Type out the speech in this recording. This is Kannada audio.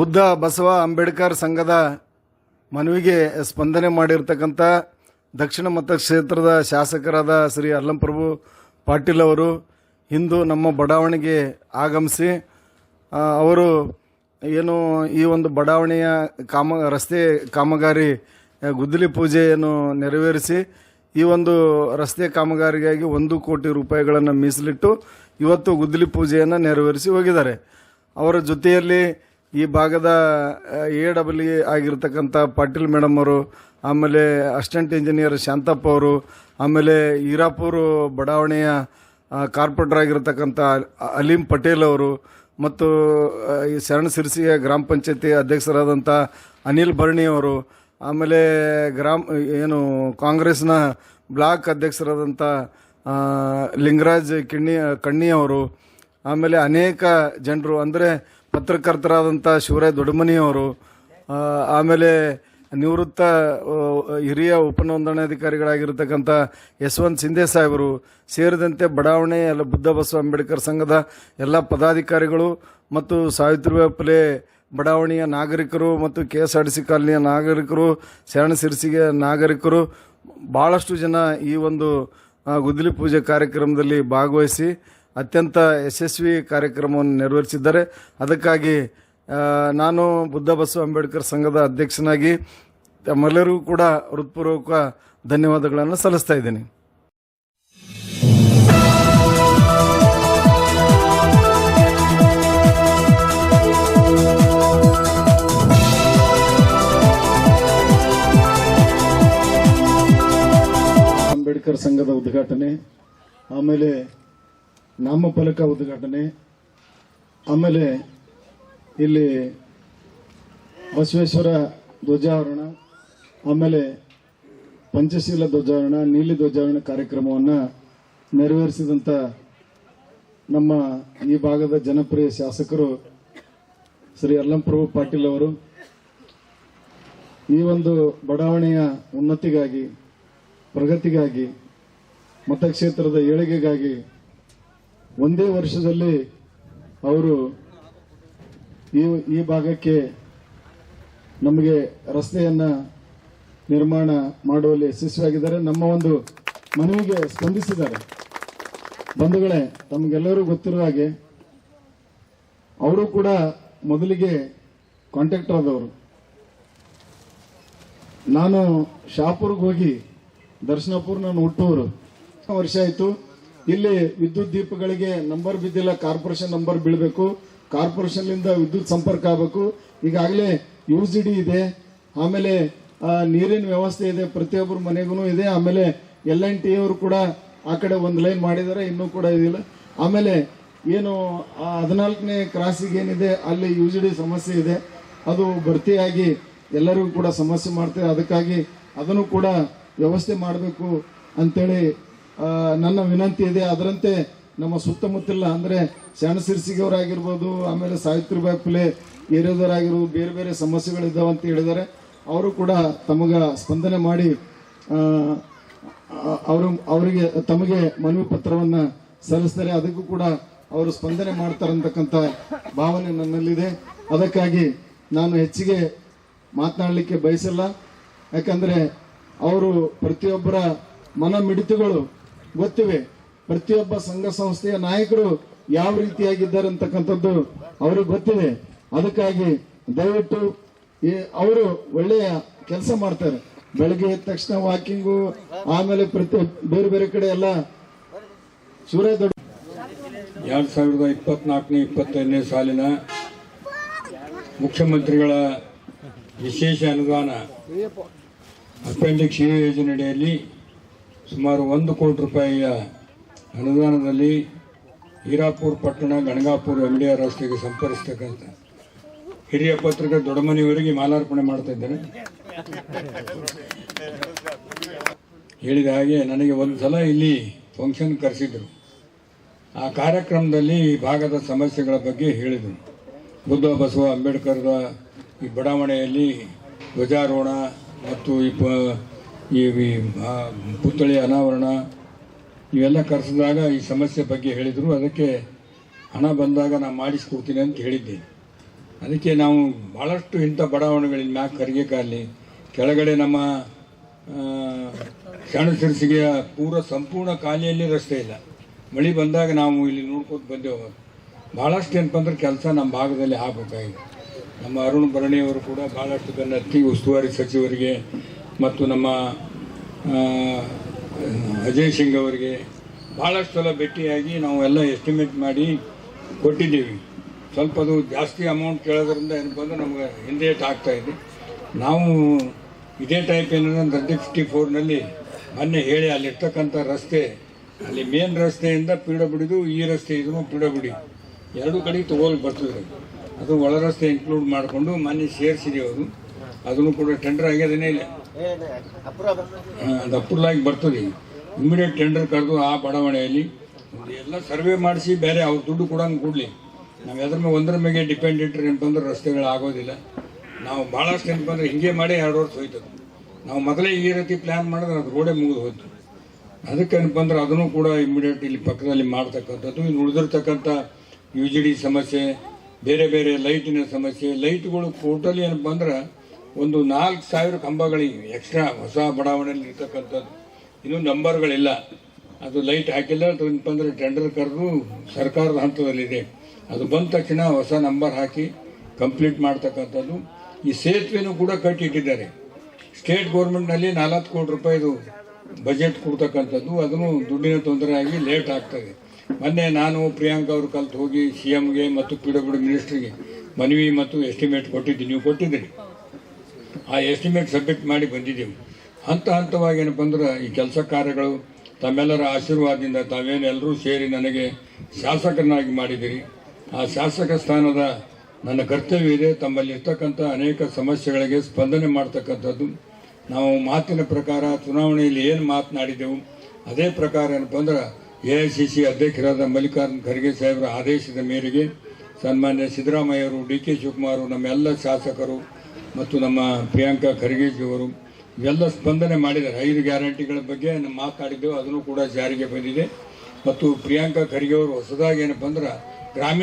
ಬುದ್ಧ ಬಸವ ಅಂಬೇಡ್ಕರ್ ಸಂಘದ ಮನವಿಗೆ ಸ್ಪಂದನೆ ಮಾಡಿರ್ತಕ್ಕಂಥ ದಕ್ಷಿಣ ಮತಕ್ಷೇತ್ರದ ಶಾಸಕರಾದ ಶ್ರೀ ಅಲ್ಲಂಪ್ರಭು ಪಾಟೀಲ್ ಅವರು ಇಂದು ನಮ್ಮ ಬಡಾವಣೆಗೆ ಆಗಮಿಸಿ ಅವರು ಏನು ಈ ಒಂದು ಬಡಾವಣೆಯ ಕಾಮ, ರಸ್ತೆ ಕಾಮಗಾರಿ ಗುದ್ದಲಿ ಪೂಜೆಯನ್ನು ನೆರವೇರಿಸಿ, ಈ ಒಂದು ರಸ್ತೆ ಕಾಮಗಾರಿಗಾಗಿ ಒಂದು ಕೋಟಿ ರೂಪಾಯಿಗಳನ್ನು ಮೀಸಲಿಟ್ಟು ಇವತ್ತು ಗುದ್ದಲಿ ಪೂಜೆಯನ್ನು ನೆರವೇರಿಸಿ ಹೋಗಿದ್ದಾರೆ. ಅವರ ಜೊತೆಯಲ್ಲಿ ಈ ಭಾಗದ ಎ ಡಬ್ಲ್ಯೂ ಆಗಿರ್ತಕ್ಕಂಥ ಪಾಟೀಲ್ ಮೇಡಮ್ ಅವರು, ಆಮೇಲೆ ಅಸಿಸ್ಟೆಂಟ್ ಇಂಜಿನಿಯರ್ ಶಾಂತಪ್ಪ ಅವರು, ಆಮೇಲೆ ಈರಾಪುರ ಬಡಾವಣೆಯ ಕಾರ್ಪೊರೇಟರ್ ಆಗಿರ್ತಕ್ಕಂಥ ಅಲೀಂ ಪಟೇಲ್ ಅವರು, ಮತ್ತು ಈ ಶರಣ ಸಿರ್ಸಿಯ ಗ್ರಾಮ ಪಂಚಾಯತಿ ಅಧ್ಯಕ್ಷರಾದಂಥ ಅನಿಲ್ ಭರಣಿ ಅವರು, ಆಮೇಲೆ ಗ್ರಾಮ, ಏನು, ಕಾಂಗ್ರೆಸ್ನ ಬ್ಲಾಕ್ ಅಧ್ಯಕ್ಷರಾದಂಥ ಲಿಂಗರಾಜ್ ಕಿಣ್ಣಿ, ಕಣ್ಣಿ ಅವರು, ಆಮೇಲೆ ಅನೇಕ ಜನರು, ಅಂದರೆ ಪತ್ರಕರ್ತರಾದಂಥ ಶಿವರಾಯ್ ದೊಡ್ಡಮನಿಯವರು ಆಮೇಲೆ ನಿವೃತ್ತ ಹಿರಿಯ ಉಪನೋಂದಣಾಧಿಕಾರಿಗಳಾಗಿರ್ತಕ್ಕಂಥ ಯಶವಂತ್ ಸಿಂಧೆ ಸಾಹೇಬರು, ಸೇರಿದಂತೆ ಬಡಾವಣೆ, ಎಲ್ಲ ಬುದ್ಧ ಬಸವ ಅಂಬೇಡ್ಕರ್ ಸಂಘದ ಎಲ್ಲ ಪದಾಧಿಕಾರಿಗಳು ಮತ್ತು ಸಾವಿತ್ರಿಬಾಯಿ ಪುಲೆ ಬಡಾವಣೆಯ ನಾಗರಿಕರು ಮತ್ತು K S R T C ಕಾಲನಿಯ ನಾಗರಿಕರು, ಶರಣ ಸಿರಿಸಿಗೆ ನಾಗರಿಕರು ಭಾಳಷ್ಟು ಜನ ಈ ಒಂದು ಗುದ್ದಲಿ ಪೂಜೆ ಕಾರ್ಯಕ್ರಮದಲ್ಲಿ ಭಾಗವಹಿಸಿ ಅತ್ಯಂತ ಯಶಸ್ವಿ ಕಾರ್ಯಕ್ರಮವನ್ನು ನೆರವೇರಿಸಿದ್ದಾರೆ ಅದಕ್ಕಾಗಿ ನಾನು ಬುದ್ಧ ಬಸವ ಅಂಬೇಡ್ಕರ್ ಸಂಘದ ಅಧ್ಯಕ್ಷನಾಗಿ ತಮ್ಮೆಲ್ಲರಿಗೂ ಕೂಡ ಹೃತ್ಪೂರ್ವಕ ಧನ್ಯವಾದಗಳನ್ನು ಸಲ್ಲಿಸ್ತಾ ಇದ್ದೀನಿ. ಅಂಬೇಡ್ಕರ್ ಸಂಘದ ಉದ್ಘಾಟನೆ, ಆಮೇಲೆ ನಾಮಫಲಕ ಉದ್ಘಾಟನೆ. ಆಮೇಲೆ ಇಲ್ಲಿ ಬಸವೇಶ್ವರ ಧ್ವಜಾರೋಹಣ, ಆಮೇಲೆ ಪಂಚಶೀಲ ಧ್ವಜಾರೋಹಣ, ನೀಲಿ ಧ್ವಜಾರೋಹಣ ಕಾರ್ಯಕ್ರಮವನ್ನು ನೆರವೇರಿಸಿದಂಥ ನಮ್ಮ ಈ ಭಾಗದ ಜನಪ್ರಿಯ ಶಾಸಕರು ಶ್ರೀ ಅಲ್ಲಂಪ್ರಭು ಪಾಟೀಲ್ ಅವರು. ಈ ಒಂದು ಬಡಾವಣೆಯ ಉನ್ನತಿಗಾಗಿ, ಪ್ರಗತಿಗಾಗಿ, ಮತಕ್ಷೇತ್ರದ ಏಳಿಗೆಗಾಗಿ ಒಂದೇ ವರ್ಷದಲ್ಲಿ ಅವರು ಈ ಈ ಭಾಗಕ್ಕೆ ನಮಗೆ ರಸ್ತೆಯನ್ನ ನಿರ್ಮಾಣ ಮಾಡುವಲ್ಲಿ ಯಶಸ್ವಿಯಾಗಿದ್ದಾರೆ. ನಮ್ಮ ಒಂದು ಮನವಿಗೆ ಸ್ಪಂದಿಸಿದ್ದಾರೆ. ಬಂಧುಗಳೇ ತಮಗೆಲ್ಲರೂ ಗೊತ್ತಿರುವ ಹಾಗೆ ಅವರು ಕೂಡ ಮೊದಲಿಗೆ ಕಾಂಟ್ರಾಕ್ಟರ್ ಆದವರು. ನಾನು ಶಾಪುರ್ಗೆ ಹೋಗಿ ದರ್ಶನಪುರ್ ನಾನು ಹುಟ್ಟುವರು ವರ್ಷ ಆಯ್ತು. ಇಲ್ಲಿ ವಿದ್ಯುತ್ ದೀಪಗಳಿಗೆ ನಂಬರ್ ಬಿದ್ದಿಲ್ಲ, ಕಾರ್ಪೊರೇಷನ್ ನಂಬರ್ ಬೀಳಬೇಕು ಕಾರ್ಪೊರೇಷನ್ಲಿಂದ ವಿದ್ಯುತ್ ಸಂಪರ್ಕ ಆಗಬೇಕು. ಈಗಾಗಲೇ ಯು ಜಿ ಡಿ ಇದೆ, ಆಮೇಲೆ ನೀರಿನ ವ್ಯವಸ್ಥೆ ಇದೆ, ಪ್ರತಿಯೊಬ್ಬರ ಮನೆಗೂ ಇದೆ, ಆಮೇಲೆ ಎಲ್ ಎನ್ ಟಿ ಅವರು ಕೂಡ ಆ ಕಡೆ ಒಂದು ಲೈನ್ ಮಾಡಿದ್ದಾರೆ, ಇನ್ನೂ ಕೂಡ ಇದಿಲ್ಲ. ಆಮೇಲೆ ಏನು ಹದಿನಾಲ್ಕನೇ ಕ್ರಾಸಿಗೆ ಏನಿದೆ, ಅಲ್ಲಿ ಯು ಜಿ ಡಿ ಸಮಸ್ಯೆ ಇದೆ. ಅದು ಭರ್ತಿಯಾಗಿ ಎಲ್ಲರಿಗೂ ಕೂಡ ಸಮಸ್ಯೆ ಮಾಡ್ತೇವೆ ಅದಕ್ಕಾಗಿ ಅದನ್ನು ಕೂಡ ವ್ಯವಸ್ಥೆ ಮಾಡಬೇಕು ಅಂತೇಳಿ ನನ್ನ ವಿನಂತಿ ಇದೆ. ಅದರಂತೆ ನಮ್ಮ ಸುತ್ತಮುತ್ತಲ ಅಂದರೆ ಆಗಿರ್ಬೋದು ಆಮೇಲೆ ಸಾವಿತ್ರಿಬಾಯಿ ಫುಲೆ ಏರಿಯಾದವರಾಗಿರ್ಬೋದು ಬೇರೆ ಬೇರೆ ಸಮಸ್ಯೆಗಳಿದ್ದಾವೆ ಅಂತ ಹೇಳಿದ್ದಾರೆ. ಅವರು ಕೂಡ ತಮಗ ಸ್ಪಂದನೆ ಮಾಡಿ ಅವರು, ಅವರಿಗೆ, ತಮಗೆ ಮನವಿ ಪತ್ರವನ್ನು ಸಲ್ಲಿಸ್ತಾರೆ. ಅದಕ್ಕೂ ಕೂಡ ಅವರು ಸ್ಪಂದನೆ ಮಾಡ್ತಾರಂತಕ್ಕಂಥ ಭಾವನೆ ನನ್ನಲ್ಲಿದೆ. ಅದಕ್ಕಾಗಿ ನಾನು ಹೆಚ್ಚಿಗೆ ಮಾತನಾಡಲಿಕ್ಕೆ ಬಯಸಲ್ಲ. ಯಾಕಂದರೆ ಅವರು ಪ್ರತಿಯೊಬ್ಬರ ಮನ ಮಿಡಿತಗಳು ಗೊತ್ತಿವೆ, ಪ್ರತಿಯೊಬ್ಬ ಸಂಘ ಸಂಸ್ಥೆಯ ನಾಯಕರು ಯಾವ ರೀತಿಯಾಗಿದ್ದಾರೆ ಅಂತಕ್ಕಂಥದ್ದು ಅವ್ರಿಗೆ ಗೊತ್ತಿದೆ. ಅದಕ್ಕಾಗಿ ದಯವಿಟ್ಟು ಅವರು ಒಳ್ಳೆಯ ಕೆಲಸ ಮಾಡ್ತಾರೆ. ಬೆಳಗ್ಗೆ ಎದ್ದ ತಕ್ಷಣ ವಾಕಿಂಗು, ಆಮೇಲೆ ಪ್ರತಿ ಬೇರೆ ಬೇರೆ ಕಡೆ ಎಲ್ಲ ಸೂರ್ಯ ದೊಡ್ಡ ಎರಡ್ ಸಾವಿರದ ಇಪ್ಪತ್ನಾಲ್ಕನೇ, ಇಪ್ಪತ್ತೈದನೇ ಸಾಲಿನ ಮುಖ್ಯಮಂತ್ರಿಗಳ ವಿಶೇಷ ಅನುದಾನ ಅಪೆಂಡಿಕ್ಸ್ ಯೋಜನೆಯಡಿಯಲ್ಲಿ ಸುಮಾರು ಒಂದು ಕೋಟಿ ರೂಪಾಯಿಯ ಅನುದಾನದಲ್ಲಿ ಹೀರಾಪುರ ಪಟ್ಟಣ, ಗಣಗಾಪುರ ಎಂ ಡಿ ಆರ್ ರಸ್ತೆಗೆ ಸಂಪರ್ಕಿಸ್ತಕ್ಕಂಥ ಹಿರಿಯ ಪತ್ರಿಕೆ ದೊಡ್ಡಮನೆಯವರಿಗೆ ಮಾಲಾರ್ಪಣೆ ಮಾಡ್ತಾ ಇದ್ದೇನೆ ಹೇಳಿದ ಹಾಗೆ ನನಗೆ ಒಂದು ಸಲ ಇಲ್ಲಿ ಫಂಕ್ಷನ್ ಕರೆಸಿದ್ರು. ಆ ಕಾರ್ಯಕ್ರಮದಲ್ಲಿ ಈ ಭಾಗದ ಸಮಸ್ಯೆಗಳ ಬಗ್ಗೆ ಹೇಳಿದರು. ಬುದ್ಧ, ಬಸವ ಅಂಬೇಡ್ಕರ್ದ ಈ ಬಡಾವಣೆಯಲ್ಲಿ ಧ್ವಜಾರೋಹಣ ಮತ್ತು ಈ ಈ ಪುತ್ಥಳಿ ಅನಾವರಣ ಇವೆಲ್ಲ ಕರೆಸಿದಾಗ ಈ ಸಮಸ್ಯೆ ಬಗ್ಗೆ ಹೇಳಿದರು. ಅದಕ್ಕೆ ಹಣ ಬಂದಾಗ ನಾನು ಮಾಡಿಸ್ಕೊಡ್ತೀನಿ ಅಂತ ಹೇಳಿದ್ದೆ ಅದಕ್ಕೆ ನಾವು ಭಾಳಷ್ಟು ಇಂಥ ಬಡಾವಣೆಗಳಿಂದ ಮ್ಯಾಕ್ ಖರ್ಗೆ ಕಾಲಿ. ಕೆಳಗಡೆ ನಮ್ಮ ಶಾಣ ಶರಣ ಪೂರ ಸಂಪೂರ್ಣ ಖಾಲಿಯಲ್ಲಿ ರಸ್ತೆ ಇಲ್ಲ. ಮಳೆ ಬಂದಾಗ ನಾವು ಇಲ್ಲಿ ನೋಡ್ಕೊಂಡು ಬಂದೆವು. ಭಾಳಷ್ಟು ಏನಪ್ಪ ಅಂದ್ರೆ ಕೆಲಸ ನಮ್ಮ ಭಾಗದಲ್ಲಿ ಆಗಬೇಕಾಗಿದೆ. ನಮ್ಮ ಅರುಣ್ ಭರಣಿಯವರು ಕೂಡ ಭಾಳಷ್ಟು ಬೆನ್ನತ್ತಿ ಉಸ್ತುವಾರಿ ಸಚಿವರಿಗೆ ಮತ್ತು ನಮ್ಮ ಅಜಯ್ ಸಿಂಗ್ ಅವರಿಗೆ ಭಾಳಷ್ಟು ಸಲ ಭೇಟಿಯಾಗಿ ನಾವು ಎಲ್ಲ ಎಸ್ಟಿಮೇಟ್ ಮಾಡಿ ಕೊಟ್ಟಿದ್ದೀವಿ. ಸ್ವಲ್ಪ ಅದು ಜಾಸ್ತಿ ಅಮೌಂಟ್ ಕೇಳೋದ್ರಿಂದ ಏನಪ್ಪ ಅಂದ್ರೆ ನಮ್ಗೆ ಹಿಂದೇಟ್ ಆಗ್ತಾ ಇದೆ. ನಾವು ಇದೇ ಟೈಪ್ ಏನಂದ್ರೆ ತರ್ಟಿ ಫಿಫ್ಟಿ ಫೋರ್ನಲ್ಲಿ ಮೊನ್ನೆ ಹೇಳಿ ಅಲ್ಲಿರ್ತಕ್ಕಂಥ ರಸ್ತೆ, ಅಲ್ಲಿ ಮೇನ್ ರಸ್ತೆಯಿಂದ ಪೀಡ ಬಿಡಿದು ಈ ರಸ್ತೆ ಇದನ್ನು ಪೀಡ ಎರಡು ಕಡೆಗೆ ತಗೋಲ್ ಬರ್ತದೆ. ಅದು ಒಳ ರಸ್ತೆ ಇನ್ಕ್ಲೂಡ್ ಮಾಡಿಕೊಂಡು ಮೊನ್ನೆ ಸೇರಿಸಿದೆ ಅದು ಅದನ್ನು ಕೂಡ ಟೆಂಡರ್ ಆಗ್ಯದೇನೇ ಇಲ್ಲ. ಅದು ಅಪ್ರೂವಲ್ ಆಗಿ ಬರ್ತದೆ. ಇಮಿಡಿಯೇಟ್ ಟೆಂಡರ್ ಕರೆದು ಆ ಬಡಾವಣೆಯಲ್ಲಿ ಎಲ್ಲ ಸರ್ವೆ ಮಾಡಿಸಿ ಬೇರೆ ಅವ್ರ ದುಡ್ಡು ಕೊಡಂಗೆ ಕೊಡಲಿ. ನಾವು ಎದ್ರ ಮೇಲೆ ಒಂದರ ಮೇಲೆ ಡಿಪೆಂಡ್ ಇಟ್ಟರೆ ಅಂದ್ರೆ ರಸ್ತೆಗಳು ಆಗೋದಿಲ್ಲ. ನಾವು ಭಾಳಷ್ಟು ಏನಪ್ಪ ಅಂದ್ರೆ ಹಿಂಗೆ ಮಾಡಿ ಎರಡು ವರ್ಷ ಹೋಯ್ತದೆ. ನಾವು ಮೊದಲೇ ಈ ರೀತಿ ಪ್ಲ್ಯಾನ್ ಮಾಡಿದ್ರೆ ಅದು ರೋಡೇ ಮುಗಿದು ಹೋಯ್ತು. ಅದಕ್ಕೆ ಏನಪ್ಪ ಅಂದ್ರೆ ಅದನ್ನು ಕೂಡ ಇಮಿಡಿಯೇಟ್ ಇಲ್ಲಿ ಪಕ್ಕದಲ್ಲಿ ಮಾಡ್ತಕ್ಕಂಥದ್ದು. ಇನ್ನು ಉಳಿದಿರ್ತಕ್ಕಂಥ ಯು ಜಿ ಡಿ ಸಮಸ್ಯೆ, ಬೇರೆ ಬೇರೆ ಲೈಟಿನ ಸಮಸ್ಯೆ ಲೈಟ್ಗಳು ಟೋಟಲಿ ಏನಪ್ಪ ಅಂದ್ರೆ ಒಂದು ನಾಲ್ಕು ಸಾವಿರ ಕಂಬಗಳಿವೆ. ಎಕ್ಸ್ಟ್ರಾ ಹೊಸ ಬಡಾವಣೆಯಲ್ಲಿ ಇರ್ತಕ್ಕಂಥದ್ದು. ಇನ್ನೂ ನಂಬರ್ಗಳಿಲ್ಲ. ಅದು ಲೈಟ್ ಹಾಕಿಲ್ಲ ಅಥವಾ ಟೆಂಡರ್ ಕರೆದು ಸರ್ಕಾರದ ಹಂತದಲ್ಲಿದೆ. ಅದು ಬಂದ ತಕ್ಷಣ ಹೊಸ ನಂಬರ್ ಹಾಕಿ ಕಂಪ್ಲೀಟ್ ಮಾಡ್ತಕ್ಕಂಥದ್ದು. ಈ ಸೇತುವೆನೂ ಕೂಡ ಕಟ್ಟಿಟ್ಟಿದ್ದಾರೆ. ಸ್ಟೇಟ್ ಗೌರ್ಮೆಂಟ್ನಲ್ಲಿ ನಾಲ್ಕು ಕೋಟಿ ರೂಪಾಯಿದು ಬಜೆಟ್ ಕೊಡ್ತಕ್ಕಂಥದ್ದು. ಅದನ್ನು ದುಡ್ಡಿನ ತೊಂದರೆ ಆಗಿ ಲೇಟ್ ಆಗ್ತದೆ. ಮೊನ್ನೆ ನಾನು ಪ್ರಿಯಾಂಕ ಅವರು ಕಲ್ತು ಹೋಗಿ ಸಿ ಎಮ್ಗೆ ಮತ್ತು ಪಿ ಡಬ್ಲ್ಯೂ ಮಿನಿಸ್ಟ್ರಿಗೆ ಮನವಿ ಮತ್ತು ಎಸ್ಟಿಮೇಟ್ ಕೊಟ್ಟಿದ್ದೀನಿ ನೀವು ಕೊಟ್ಟಿದ್ದೀರಿ. ಆ ಎಸ್ಟಿಮೇಟ್ ಸಬ್ಮಿಟ್ ಮಾಡಿ ಬಂದಿದ್ದೀವಿ. ಹಂತ ಹಂತವಾಗಿ ಏನಪ್ಪ ಅಂದ್ರೆ ಈ ಕೆಲಸ ಕಾರ್ಯಗಳು ತಮ್ಮೆಲ್ಲರ ಆಶೀರ್ವಾದದಿಂದ ತಾವೇನು ಎಲ್ಲರೂ ಸೇರಿ ನನಗೆ ಶಾಸಕರನ್ನಾಗಿ ಮಾಡಿದಿರಿ ಆ ಶಾಸಕ ಸ್ಥಾನದ ನನ್ನ ಕರ್ತವ್ಯ ಇದೆ. ತಮ್ಮಲ್ಲಿ ಇರ್ತಕ್ಕಂಥ ಅನೇಕ ಸಮಸ್ಯೆಗಳಿಗೆ ಸ್ಪಂದನೆ ಮಾಡ್ತಕ್ಕಂಥದ್ದು. ನಾವು ಮಾತಿನ ಪ್ರಕಾರ ಚುನಾವಣೆಯಲ್ಲಿ ಏನು ಮಾತನಾಡಿದೆವು, ಅದೇ ಪ್ರಕಾರ ಏನಪ್ಪ ಅಂದ್ರೆ ಎ ಐ ಸಿ ಸಿ ಅಧ್ಯಕ್ಷರಾದ ಮಲ್ಲಿಕಾರ್ಜುನ್ ಖರ್ಗೆ ಸಾಹೇಬರ ಆದೇಶದ ಮೇರೆಗೆ ಸನ್ಮಾನ್ಯ ಸಿದ್ದರಾಮಯ್ಯವರು ಡಿ ಕೆ ಶಿವಕುಮಾರ್ ನಮ್ಮೆಲ್ಲ ಶಾಸಕರು ಮತ್ತು ನಮ್ಮ ಪ್ರಿಯಾಂಕಾ ಖರ್ಗೆಜಿಯವರು ಇವೆಲ್ಲ ಸ್ಪಂದನೆ ಮಾಡಿದ್ದಾರೆ. ಐದು ಗ್ಯಾರಂಟಿಗಳ ಬಗ್ಗೆ ನಮ್ಮ ಮಾತಾಡಿದ್ದೆವು. ಅದನ್ನು ಕೂಡ ಜಾರಿಗೆ ಬಂದಿದೆ. ಮತ್ತು ಪ್ರಿಯಾಂಕಾ ಖರ್ಗೆ ಅವರು ಹೊಸದಾಗಿ ಏನಪ್ಪ ಅಂದ್ರೆ ಗ್ರಾಮೀಣ